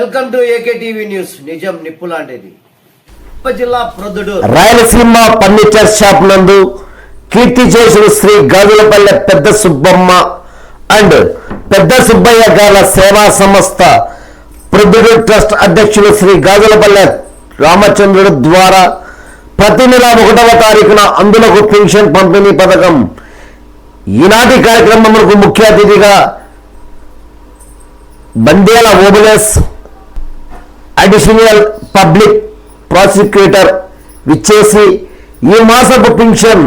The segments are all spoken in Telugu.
Welcome to AK TV news. నిజం నిప్పు లాంటిది. కడప జిల్లా ప్రొద్దుడు రాయలసీమ ఫర్నిచర్ షాప్ నందు కీర్తి చేసిన శ్రీ గాజులపల్లె పెద్ద సుబ్బమ్మ అండ్ పెద్ద సుబ్బయ్య గారి సేవా సంస్థ ప్రొద్దుడు ట్రస్ట్ అధ్యక్షులు శ్రీ గాజులపల్లె రామచంద్రుడు ద్వారా ప్రతి నెల ఒకటవ తారీఖున అందులకు పెన్షన్ పంపిణీ పథకం ఈనాటి కార్యక్రమములకు ముఖ్య అతిథిగా Bandela Obules additional public prosecutor విచ్చేసి ఈ మాసపు పింఛన్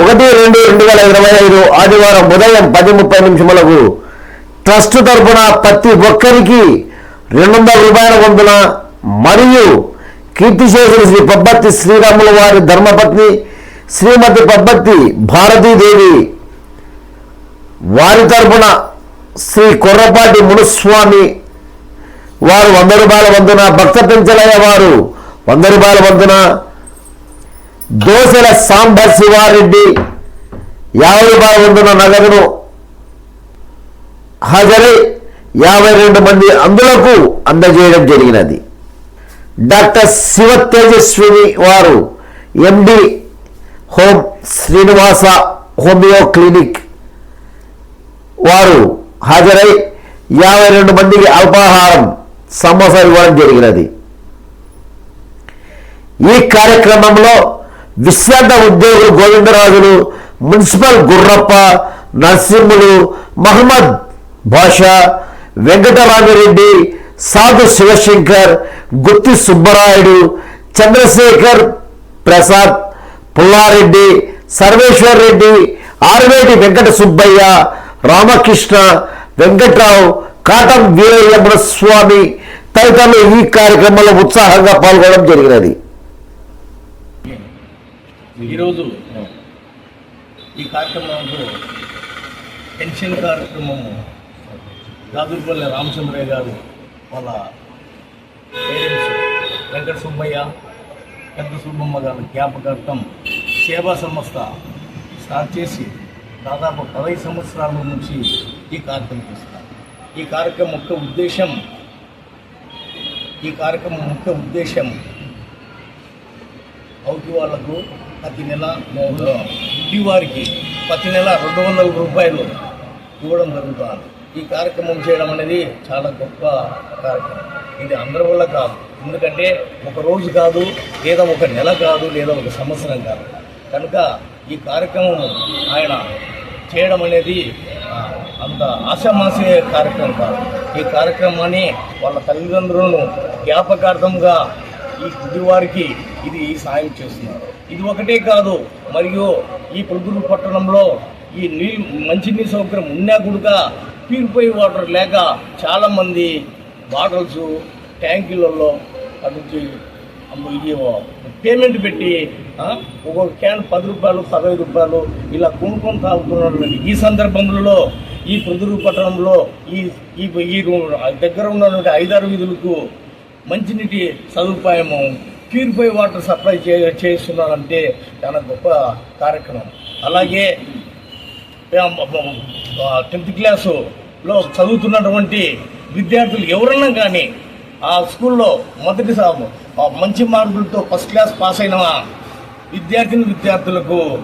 ఒకటి రెండు రెండు వేల ఇరవై ఐదు ఆదివారం ఉదయం పది ముప్పై నిమిషములకు ట్రస్ట్ తరపున ప్రతి ఒక్కరికి రెండు వందల రూపాయల వంతున మరియు కీర్తిశేషులు శ్రీ పబ్బత్తి శ్రీరాముల వారి ధర్మపత్ని శ్రీమతి పబ్బత్తి భారతీదేవి వారి తరపున శ్రీ కొర్రపాటి మునుస్వామి వారు వంద రూపాయల వంతున భక్త పెంచలయ్య వారు. వంద రూపాయల వంతున దోసెల సాంబర్ శివారెడ్డి యాభై రూపాయల వంతున నగదును హాజరై యాభై రెండు మంది అందులకు అందజేయడం జరిగినది. డాక్టర్ శివ తేజస్విని వారు MD home Srinivasa homeo clinic వారు హాజరై యాభై రెండు మందికి అల్పాహారం సమోసాలు ఇవ్వడం జరిగినది. ఈ కార్యక్రమంలో విశ్రాంత ఉద్యోగులు గోవిందరాజులు మున్సిపల్ గుర్రప్ప నరసింహులు మహమ్మద్ భాషా వెంకటరామిరెడ్డి సాధు శివశంకర్ గుత్తి సుబ్బరాయుడు చంద్రశేఖర్ ప్రసాద్ పుల్లారెడ్డి సర్వేశ్వర్ రెడ్డి ఆర్వేటి వెంకట సుబ్బయ్య రామకృష్ణ వెంకట్రావు కాటం వీరయ్యమ్మ స్వామి తదితరులు ఈ కార్యక్రమంలో ఉత్సాహంగా పాల్గొనడం జరిగినది. ఈరోజు ఈ కార్యక్రమంలో పెన్షన్ కార్యక్రమము దాదుపల్లి రామచంద్రయ్య గారు వాళ్ళ పేరెంట్స్ వెంకట సుబ్బయ్య పెద్ద సుబ్బమ్మ గారి జ్ఞాపకార్థం సేవా సంస్థ స్టార్ట్ చేసి దాదాపు పదహైదు సంవత్సరాల నుంచి ఈ కార్యక్రమం చేస్తారు ఈ కార్యక్రమం ముఖ్య ఉద్దేశం ఈ కార్యక్రమం ముఖ్య ఉద్దేశం అవుతు వాళ్ళకు ప్రతి నెల ఇంటి వారికి ప్రతి నెల రెండు వందల రూపాయలు ఇవ్వడం జరుగుతుంది. ఈ కార్యక్రమం చేయడం అనేది చాలా గొప్ప కార్యక్రమం. ఇది అందరి వల్ల కాదు. ఎందుకంటే ఒక రోజు కాదు లేదా ఒక నెల కాదు లేదా ఒక సంవత్సరం కాదు. కనుక ఈ కార్యక్రమం ఆయన చేయడం అనేది ఒక ఆశామాసే కార్యక్రమం కాదు. ఈ కార్యక్రమాన్ని వాళ్ళ తల్లిదండ్రులను జ్ఞాపకార్థంగా ఈ గుడివారికి ఇది సాయం చేస్తున్నారు. ఇది ఒకటే కాదు మరియు ఈ ప్రొద్దురు పట్టణంలో ఈ నీళ్ళు మంచినీరు సౌకర్యం ఉన్నా కూడా ప్యూరిఫై వాటర్ లేక చాలామంది బాటిల్స్ ట్యాంకులలో అది ఇది పేమెంట్ పెట్టి ఒక ఒక్కొక్క క్యాన్ పది రూపాయలు పదహైదు రూపాయలు ఇలా కొనుక్కొని తాగుతున్నారు. ఈ సందర్భంలో ఈ పొదురు పట్టణంలో ఈ ఈ ఈ రూ- దగ్గర ఉన్నటువంటి ఐదారు వీధులకు మంచినీటి సదుపాయము ప్యూరిఫై వాటర్ సప్లై చే చేస్తున్నారంటే చాలా గొప్ప కార్యక్రమం. అలాగే టెన్త్ క్లాసులో చదువుతున్నటువంటి విద్యార్థులు ఎవరన్నా కానీ ఆ స్కూల్లో మొదటి సా- మంచి మార్కులతో ఫస్ట్ క్లాస్ పాస్ అయిన విద్యార్థిని విద్యార్థులకు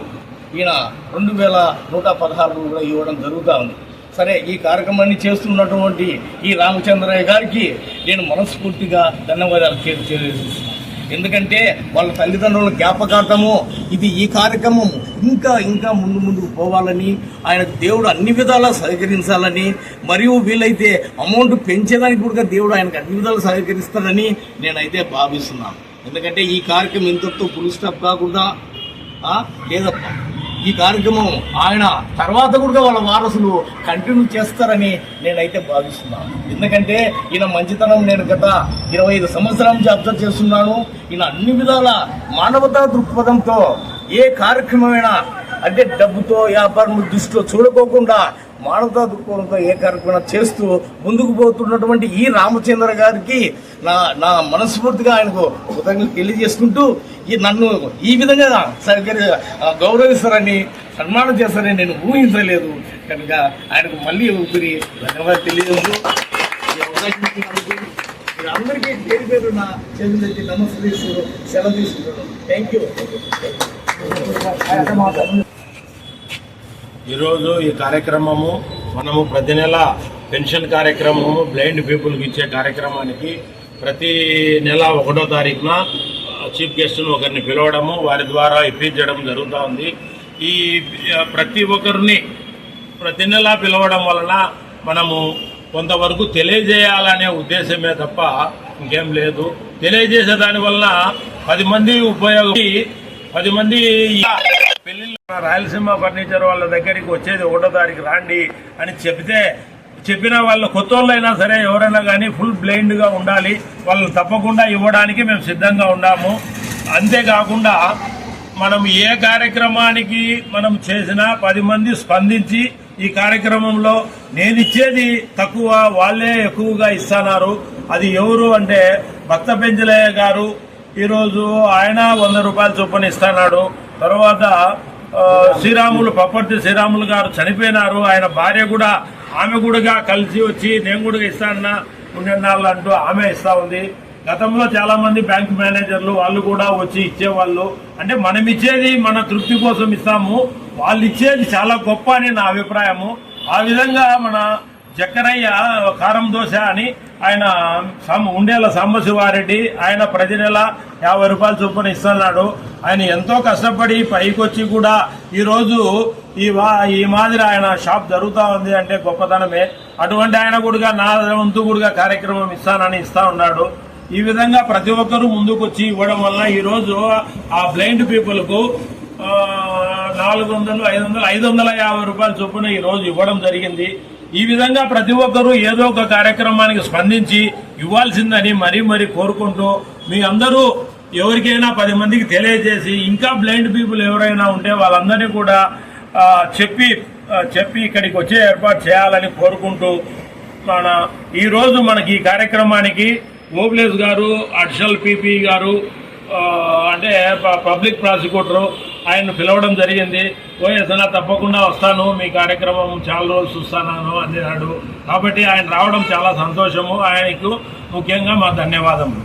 ఈయన రెండు వేల నూట పదహారు ఇవ్వడం జరుగుతూ ఉంది. సరే ఈ కార్యక్రమాన్ని చేస్తున్నటువంటి ఈ రామచంద్రయ్య గారికి నేను మనస్ఫూర్తిగా ధన్యవాదాలు తెలియజేస్తున్నాను. ఎందుకంటే వాళ్ళ తల్లిదండ్రుల జ్ఞాపకార్థము ఇది ఈ కార్యక్రమం ఇంకా ఇంకా ముందు ముందుకు పోవాలని ఆయన దేవుడు అన్ని విధాలా సహకరించాలని మరియు వీలైతే అమౌంట్ పెంచేదానికి కూడా దేవుడు ఆయనకు అన్ని విధాలు సహకరిస్తాడని నేనైతే భావిస్తున్నాను. ఎందుకంటే ఈ కార్యక్రమం ఇంతతో ఫుల్ స్టాప్ కాకుండా లేదప్ప. ఈ కార్యక్రమం ఆయన తర్వాత కూడా వాళ్ళ వారసులు కంటిన్యూ చేస్తారని నేనైతే భావిస్తున్నాను. ఎందుకంటే ఈయన మంచితనం నేను గత ఇరవై ఐదు సంవత్సరాల నుంచి అబ్జర్వ్ చేస్తున్నాను. ఈయన అన్ని విధాల మానవతా దృక్పథంతో ఏ కార్యక్రమమైనా అంటే డబ్బుతో వ్యాపారం దృష్టిలో చూడకోకుండా మానవతా దృక్పథంతో ఏ కార్యక్రమం చేస్తూ ముందుకు పోతున్నటువంటి ఈ రామచంద్ర గారికి నా నా మనస్ఫూర్తిగా ఆయనకు కృతజ్ఞతలు తెలియజేసుకుంటూ ఈ నన్ను ఈ విధంగా సరిగ్గా గౌరవిస్తారని సన్మానం చేస్తారని నేను ఊహించలేదు. కనుక ఆయనకు మళ్ళీ ఊపిరి ధన్యవాదాలు తెలియదు అందరికీ పేరు పేరు నా చేతులెత్తి నమస్తే సెలవు తీసుకుంటాను థ్యాంక్ యూ ఈరోజు ఈ కార్యక్రమము మనము ప్రతి నెల పెన్షన్ కార్యక్రమము బ్లైండ్ పీపుల్కి ఇచ్చే కార్యక్రమానికి ప్రతి నెల ఒకటో తారీఖున చీఫ్ గెస్ట్ను ఒకరిని పిలవడము వారి ద్వారా ఇప్పించడం జరుగుతూ ఉంది. ఈ ప్రతి ఒక్కరిని ప్రతి నెల పిలవడం వలన మనము కొంతవరకు తెలియజేయాలనే ఉద్దేశమే తప్ప ఇంకేం లేదు. తెలియజేసే దానివల్ల పది మంది ఉపయోగం పది మంది పెళ్ళిళ్ళు రాయలసీమ ఫర్నిచర్ వాళ్ళ దగ్గరికి వచ్చేది ఒకటో తారీఖు రాండి అని చెప్తే చెప్పిన వాళ్ళు కొత్త వాళ్ళైనా సరే ఎవరైనా కానీ ఫుల్ బ్లైండ్గా ఉండాలి. వాళ్ళు తప్పకుండా ఇవ్వడానికి మేము సిద్ధంగా ఉన్నాము. అంతేకాకుండా మనం ఏ కార్యక్రమానికి మనం చేసినా పది మంది స్పందించి ఈ కార్యక్రమంలో నేను ఇచ్చేది తక్కువ వాళ్ళే ఎక్కువగా ఇస్తున్నారు. అది ఎవరు అంటే భక్త పెంచలయ్య గారు. ఈరోజు ఆయన వంద రూపాయలు చొప్పున ఇస్తున్నాడు. తర్వాత శ్రీరాములు పప్పర్తి శ్రీరాములు గారు చనిపోయినారు. ఆయన భార్య కూడా ఆమె కూడా కలిసి వచ్చి నేను కూడా ఇస్తానన్నా పుణ్యనాళ్ళు అంటూ ఆమె ఇస్తా ఉంది. గతంలో చాలా మంది బ్యాంక్ మేనేజర్లు వాళ్ళు కూడా వచ్చి ఇచ్చేవాళ్ళు. అంటే మనం ఇచ్చేది మన తృప్తి కోసం ఇస్తాము. వాళ్ళు ఇచ్చేది చాలా గొప్ప అని నా అభిప్రాయము. ఆ విధంగా మన చక్కరయ్య కారం దోశ అని ఆయన సాంబ ఉండేల సాంబశివారెడ్డి ఆయన ప్రతి నెల యాభై రూపాయలు చొప్పున ఇస్తున్నాడు. ఆయన ఎంతో కష్టపడి పైకొచ్చి కూడా ఈరోజు ఈ వా ఈ మాదిరి ఆయన షాప్ జరుగుతూ ఉంది అంటే గొప్పతనమే. అటువంటి ఆయన కూడా నా వంతు కూడా కార్యక్రమం ఇస్తానని ఇస్తా ఉన్నాడు. ఈ విధంగా ప్రతి ఒక్కరూ ముందుకొచ్చి ఇవ్వడం వల్ల ఈరోజు ఆ బ్లైండ్ పీపుల్కు నాలుగు వందలు ఐదు వందలు ఐదు వందల యాభై రూపాయలు చొప్పున ఈరోజు ఇవ్వడం జరిగింది. ఈ విధంగా ప్రతి ఒక్కరూ ఏదో ఒక కార్యక్రమానికి స్పందించి ఇవ్వాల్సిందని మరీ మరీ కోరుకుంటూ మీ అందరూ ఎవరికైనా పది మందికి తెలియజేసి ఇంకా బ్లైండ్ పీపుల్ ఎవరైనా ఉంటే వాళ్ళందరినీ కూడా చెప్పి చెప్పి ఇక్కడికి వచ్చే ఏర్పాటు చేయాలని కోరుకుంటూ మన ఈరోజు మనకి ఈ కార్యక్రమానికి ఓబ్లేస్ గారు అడిషనల్ పీపీ గారు అంటే పబ్లిక్ ప్రాసిక్యూటరు ఆయన్ను పిలవడం జరిగింది. ఓఎస్ అన్న తప్పకుండా వస్తాను. మీ కార్యక్రమం చాలా రోజులు చూస్తాను అన్నాడు. కాబట్టి ఆయన రావడం చాలా సంతోషము. ఆయనకు ముఖ్యంగా మా ధన్యవాదములు.